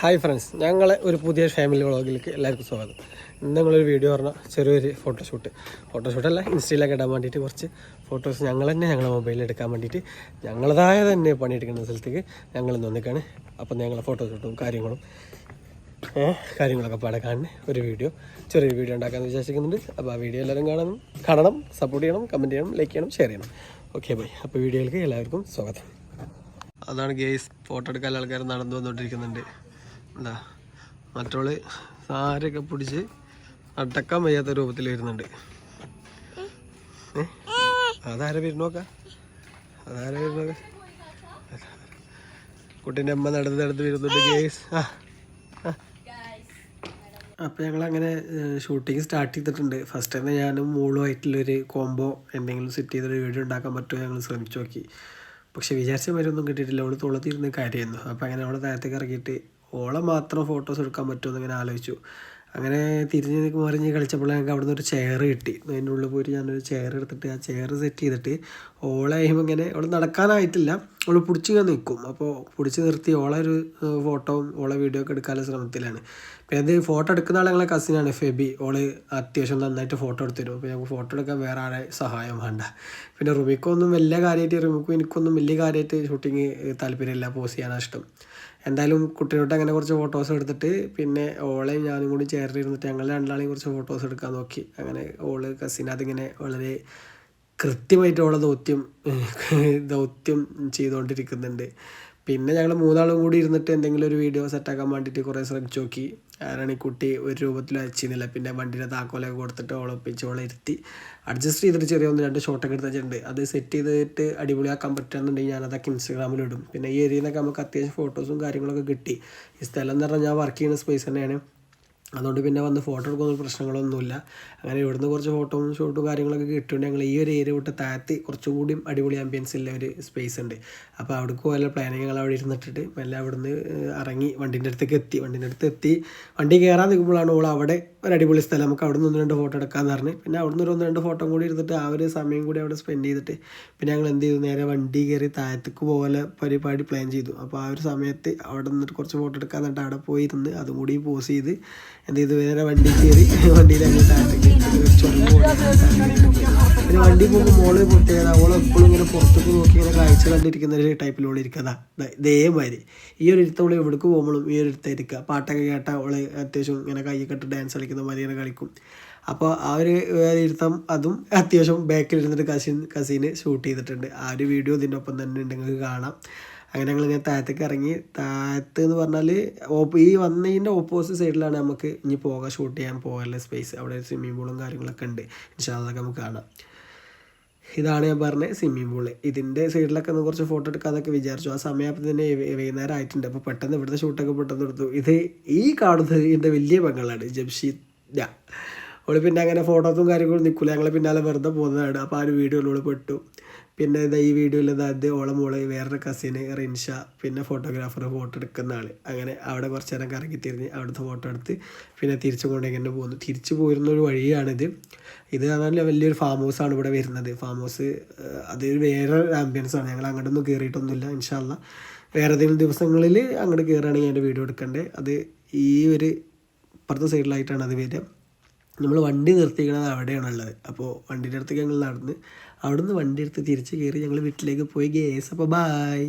Hi friends ഞങ്ങളെ ഒരു പുതിയ ഫാമിലി വ്ളോഗിലേക്ക് എല്ലാവർക്കും സ്വാഗതം. ഇന്ന് ഞങ്ങളൊരു വീഡിയോ പറഞ്ഞാൽ ചെറിയൊരു ഫോട്ടോഷൂട്ട് ഫോട്ടോഷൂട്ടല്ല ഇൻസ്റ്റയിലൊക്കെ ഇടാൻ വേണ്ടിയിട്ട് കുറച്ച് ഫോട്ടോസ് ഞങ്ങൾ തന്നെ ഞങ്ങളുടെ മൊബൈലിൽ എടുക്കാൻ വേണ്ടിയിട്ട് ഞങ്ങളതായ തന്നെ പണിയെടുക്കുന്ന സ്ഥലത്തേക്ക് ഞങ്ങൾ നിന്നിക്കാണ് അപ്പം ഞങ്ങളെ ഫോട്ടോഷൂട്ടും കാര്യങ്ങളും കാര്യങ്ങളൊക്കെ പാടെ കാണുന്ന ഒരു വീഡിയോ ചെറിയൊരു വീഡിയോ ഉണ്ടാക്കാമെന്ന് വിചാരിക്കുന്നുണ്ട് അപ്പോൾ ആ വീഡിയോ എല്ലാവരും കാണണം കാണണം സപ്പോർട്ട് ചെയ്യണം കമന്റ് ചെയ്യണം ലൈക്ക് ചെയ്യണം ഷെയർ ചെയ്യണം. ഓക്കെ ബൈ അപ്പോൾ വീഡിയോയിലേക്ക് എല്ലാവർക്കും സ്വാഗതം. അതാണ് ഗേസ് ഫോട്ടോ എടുക്കാൻ ആൾക്കാർ നടന്നു വന്നുകൊണ്ടിരിക്കുന്നുണ്ട് എന്താ മറ്റോൾ സാരൊക്കെ പിടിച്ച് അടക്കാൻ വയ്യാത്ത രൂപത്തിൽ വരുന്നുണ്ട്? അതാരെ വരുന്നോക്ക അതാരെ വരുന്നോക്ക കുട്ടീന്റെ അമ്മ നടന്ന് നടന്ന് വരുന്നുണ്ട് ഗേസ്. ആ. അപ്പോൾ ഞങ്ങൾ അങ്ങനെ ഷൂട്ടിങ് സ്റ്റാർട്ട് ചെയ്തിട്ടുണ്ട്. ഫസ്റ്റ് തന്നെ ഞാനും മോളുമായിട്ടുള്ളൊരു കോംബോ എന്തെങ്കിലും സെറ്റ് ചെയ്തൊരു വീഡിയോ ഉണ്ടാക്കാൻ പറ്റുമോ ഞങ്ങൾ ശ്രമിച്ചു നോക്കി. പക്ഷെ വിചാരിച്ച മാതിരി ഒന്നും കിട്ടിയിട്ടില്ല. അവൾ തുളത്തിരുന്ന് കാര്യമായിരുന്നു അപ്പോൾ അങ്ങനെ അവളെ താഴത്തേക്ക് ഇറങ്ങിയിട്ട് ഓളെ മാത്രം ഫോട്ടോസ് എടുക്കാൻ പറ്റുമെന്ന് ഇങ്ങനെ ആലോചിച്ചു. അങ്ങനെ തിരിഞ്ഞ് മറിഞ്ഞ് കളിച്ചപ്പോൾ ഞങ്ങൾക്ക് അവിടെ ഒരു ചെയർ കിട്ടി. അതിന്റെ ഉള്ളിൽ പോയിട്ട് ഞാനൊരു ചെയർ എടുത്തിട്ട് ആ ചെയർ സെറ്റ് ചെയ്തിട്ട് ഓളെ ഇങ്ങനെ അവൾ നടക്കാനായിട്ടില്ല അവൾ പിടിച്ച് ഇങ്ങനെ നിൽക്കും. അപ്പോൾ പിടിച്ച് നിർത്തി ഓളെ ഒരു ഫോട്ടോയും ഓളെ വീഡിയോ ഒക്കെ എടുക്കാനുള്ള ശ്രമത്തിലാണ്. പിന്നെ അത് ഫോട്ടോ എടുക്കുന്ന ആളെ ഞങ്ങളെ കസിനാണ് ഫെബി. ഓൾ അത്യാവശ്യം നന്നായിട്ട് ഫോട്ടോ എടുത്തു തരും. അപ്പോൾ ഞങ്ങൾക്ക് ഫോട്ടോ എടുക്കാൻ വേറെ ആളെ സഹായം വേണ്ട. പിന്നെ റുമിക്കൊന്നും വലിയ കാര്യമായിട്ട് റുമിക്കും എനിക്കൊന്നും വലിയ കാര്യമായിട്ട് ഷൂട്ടിങ് താല്പര്യമില്ല പോസ് ചെയ്യാനാണ് ഇഷ്ടം. എന്തായാലും കുട്ടിയോട്ട് അങ്ങനെ കുറച്ച് ഫോട്ടോസ് എടുത്തിട്ട് പിന്നെ ഓളെ ഞാനും കൂടി ചേർന്നിരുന്നിട്ട് ഞങ്ങൾ രണ്ടാളെയും കുറച്ച് ഫോട്ടോസ് എടുക്കാൻ നോക്കി. അങ്ങനെ ഓൾ കസിൻ അതിങ്ങനെ വളരെ കൃത്യമായിട്ട് ഓളെ ദൗത്യം ദൗത്യം ചെയ്തുകൊണ്ടിരിക്കുന്നുണ്ട് പിന്നെ ഞങ്ങൾ മൂന്നാളും കൂടി ഇരുന്നിട്ട് എന്തെങ്കിലും ഒരു വീഡിയോ സെറ്റാക്കാൻ വേണ്ടിയിട്ട് കുറേ ശ്രമിച്ചു നോക്കി. ആരാണ് ഈ കുട്ടി ഒരു രൂപത്തിൽ അയച്ചിരുന്നില്ല. പിന്നെ വണ്ടിയുടെ താക്കോലൊക്കെ കൊടുത്തിട്ട് ഓളെ ഒപ്പിച്ച് ഓളെ ഇരുത്തി. അഡ്ജസ്റ്റ് ചെയ്തിട്ട് ചെറിയ ഒന്ന് രണ്ട് ഷോട്ടൊക്കെ എടുത്ത് വെച്ചിട്ടുണ്ട്. അത് സെറ്റ് ചെയ്തിട്ട് അടിപൊളിയാക്കാൻ പറ്റുകയെന്നുണ്ടെങ്കിൽ ഞാനതൊക്കെ ഇൻസ്റ്റാഗ്രാമിൽ ഇടും. പിന്നെ ഈ ഏരിയയിൽ നിന്നൊക്കെ നമുക്ക് അത്യാവശ്യം ഫോട്ടോസും കാര്യങ്ങളൊക്കെ കിട്ടി. ഈ സ്ഥലം എന്ന് പറഞ്ഞാൽ ഞാൻ വർക്ക് ചെയ്യുന്ന സ്പേസ് തന്നെയാണ്. അതുകൊണ്ട് പിന്നെ വന്ന് ഫോട്ടോ എടുക്കുന്ന പ്രശ്നങ്ങളൊന്നുമില്ല. അങ്ങനെ ഇവിടുന്ന് കുറച്ച് ഫോട്ടോയും ഷൂട്ടും കാര്യങ്ങളൊക്കെ കിട്ടിയിട്ടുണ്ട്. ഞങ്ങൾ ഈ ഒരു ഏരിയ വിട്ട് താഴ്ത്തി കുറച്ചും കൂടി അടിപൊളി ആംബിയൻസ് ഉള്ള ഒരു സ്പേസ് ഉണ്ട്. അപ്പോൾ അവിടേക്ക് പോലെ പ്ലാനിങ് ഞങ്ങൾ അവിടെ ഇരുന്നിട്ടിട്ട് മെല്ലെ അവിടുന്ന് ഇറങ്ങി വണ്ടീന്റെ അടുത്തേക്ക് എത്തി. വണ്ടീന്റെ അടുത്ത് എത്തി. വണ്ടി കയറാൻ നിൽക്കുമ്പോഴാണ് ഓൾ അവിടെ ഒരു അടിപൊളി സ്ഥലം. നമുക്ക് അവിടെ നിന്ന് ഒന്ന് രണ്ട് ഫോട്ടോ എടുക്കാമെന്ന് പറഞ്ഞ്. പിന്നെ അവിടെ നിന്ന് ഒരു ഒന്ന് രണ്ട് ഫോട്ടോ കൂടി എടുത്തിട്ട് ആ ഒരു സമയം കൂടി അവിടെ സ്പെൻഡ് ചെയ്തിട്ട് പിന്നെ ഞങ്ങൾ എന്ത് ചെയ്തു? നേരെ വണ്ടി കയറി താഴത്തേക്ക് പോലെ പരിപാടി പ്ലാൻ ചെയ്തു. അപ്പോൾ ആ ഒരു സമയത്ത് അവിടെ നിന്നിട്ട് കുറച്ച് ഫോട്ടോ എടുക്കാൻ എന്നിട്ട് അവിടെ പോയി ഇരുന്ന് അതും കൂടി പോസ് ചെയ്ത് എന്ത് ചെയ്തു? നേരെ വണ്ടി കയറി വണ്ടിയിൽ അങ്ങനെ പിന്നെ വണ്ടി പോകുമ്പോൾ മോൾ പ്രത്യേകത അവൾ എപ്പോഴും ഇങ്ങനെ പുറത്തേക്ക് നോക്കി ഇങ്ങനെ കാഴ്ച കണ്ടിരിക്കുന്ന ഒരു ടൈപ്പിലുള്ള ഇരിക്കതാ. ഇതേമാതിരി ഈ ഒരു ഇരുത്തം ഓൾ എവിടേക്ക് പോകുമ്പോഴും ഈ ഒരു ഇരുത്തം ഇരിക്കുക പാട്ടൊക്കെ കേട്ടാൽ അവൾ അത്യാവശ്യം ഇങ്ങനെ കൈയൊക്കെ ഇട്ട് ഡാൻസ് കളിക്കുന്ന മാതിരി ഇങ്ങനെ കളിക്കും. അപ്പോൾ ആ ഒരു ഇരുത്തം അതും അത്യാവശ്യം ബാക്കിൽ ഇരുന്നിട്ട് കസിൻ കസീന് ഷൂട്ട് ചെയ്തിട്ടുണ്ട്. ആ ഒരു വീഡിയോ ഇതിന്റെ ഒപ്പം തന്നെ ഉണ്ടെങ്കിൽ കാണാം. അങ്ങനെ ഞങ്ങൾ ഇങ്ങനെ താഴത്തേക്ക് ഇറങ്ങി. താഴത്ത് എന്ന് പറഞ്ഞാൽ ഓപ്പ് ഈ വന്നതിന്റെ ഓപ്പോസിറ്റ് സൈഡിലാണ് നമുക്ക് ഇനി പോകാൻ ഷൂട്ട് ചെയ്യാൻ പോകാനുള്ള സ്പേസ് അവിടെ ഒരു സ്വിമ്മിംഗ് പൂളും കാര്യങ്ങളൊക്കെ ഉണ്ട്. പക്ഷേ അതൊക്കെ നമുക്ക് കാണാം. ഇതാണ് ഞാൻ പറഞ്ഞ സ്വിമ്മിംഗ് പൂൾ ഇതിന്റെ സൈഡിലൊക്കെ ഒന്ന് കുറച്ച് ഫോട്ടോ എടുക്കാന്നൊക്കെ വിചാരിച്ചു. ആ സമയത്ത് തന്നെ വൈകുന്നേരം ആയിട്ടുണ്ട്. അപ്പോൾ പെട്ടെന്ന് ഇവിടുത്തെ ഷൂട്ടൊക്കെ പെട്ടെന്ന് എടുത്തു. ഇത് ഈ കാണുന്നത് എന്റെ വലിയ പെങ്ങളാണ് ജംഷീദ അവൾ പിന്നെ അങ്ങനെ ഫോട്ടോസും കാര്യങ്ങളും നിൽക്കില്ല ഞങ്ങൾ പിന്നാലെ വെറുതെ പോകുന്നതാണ് അപ്പോൾ ആ ഒരു വീഡിയോയിലൂടെ പെട്ടു. പിന്നെ ഇതാ ഈ വീഡിയോയിൽ ഇതാ അത് ഓളെ മോളെ വേറൊരു കസിന് റിൻഷ പിന്നെ ഫോട്ടോഗ്രാഫർ ഫോട്ടോ എടുക്കുന്ന ആൾ അങ്ങനെ അവിടെ കുറച്ച് നേരം കറങ്ങി തിരിഞ്ഞ് അവിടുത്തെ ഫോട്ടോ എടുത്ത് പിന്നെ തിരിച്ചു കൊണ്ട് ഇങ്ങനെ പോകുന്നു തിരിച്ചു പോയിരുന്ന ഒരു വഴിയാണിത്. ഇത് പറഞ്ഞാൽ വലിയൊരു ഫാം ഹൗസ് ആണ് ഇവിടെ വരുന്നത്. ഫാം ഹൗസ് അത് വേറെ ആംബിയൻസ് ആണ്. ഞങ്ങൾ അങ്ങോട്ടൊന്നും കയറിയിട്ടൊന്നുമില്ല ഇൻഷാല്ല വേറെ ഏതെങ്കിലും ദിവസങ്ങളിൽ അങ്ങോട്ട് കയറുകയാണെങ്കിൽ ഞാൻ വീഡിയോ എടുക്കണ്ടേ? അത് ഈ ഒരു ഇപ്പുറത്തെ സൈഡിലായിട്ടാണ് അത് വരിക നമ്മൾ വണ്ടി നിർത്തിക്കുന്നത് അവിടെയാണ് ഉള്ളത് അപ്പോൾ വണ്ടിയുടെ അടുത്തേക്ക് ഞങ്ങൾ നടന്ന് അവിടുന്ന് വണ്ടി എടുത്ത് തിരിച്ച് കയറി ഞങ്ങൾ വീട്ടിലേക്ക് പോയി ഗേസ്. അപ്പോൾ ബായ്